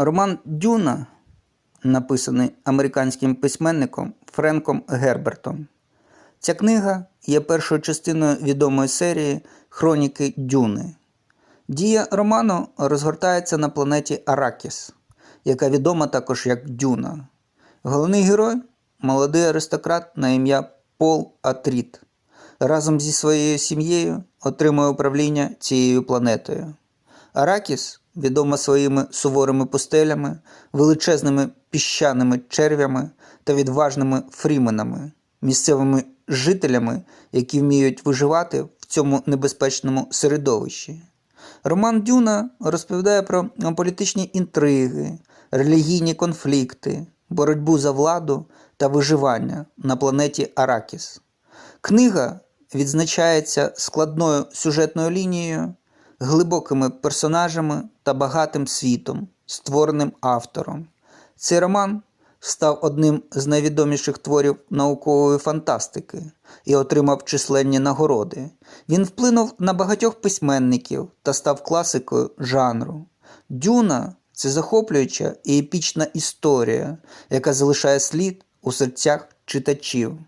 Роман Дюна, написаний американським письменником Френком Гербертом. Ця книга є першою частиною відомої серії Хроніки Дюни. Дія роману розгортається на планеті Аракіс, яка відома також як Дюна. Головний герой молодий аристократ на ім'я Пол Атріт. Разом зі своєю сім'єю отримує управління цією планетою. Аракіс відома своїми суворими пустелями, величезними піщаними черв'ями та відважними фріменами, місцевими жителями, які вміють виживати в цьому небезпечному середовищі. Роман Дюна розповідає про політичні інтриги, релігійні конфлікти, боротьбу за владу та виживання на планеті Аракіс. Книга відзначається складною сюжетною лінією, глибокими персонажами та багатим світом, створеним автором. Цей роман став одним з найвідоміших творів наукової фантастики і отримав численні нагороди. Він вплинув на багатьох письменників та став класикою жанру. Дюна це захоплююча і епічна історія, яка залишає слід у серцях читачів.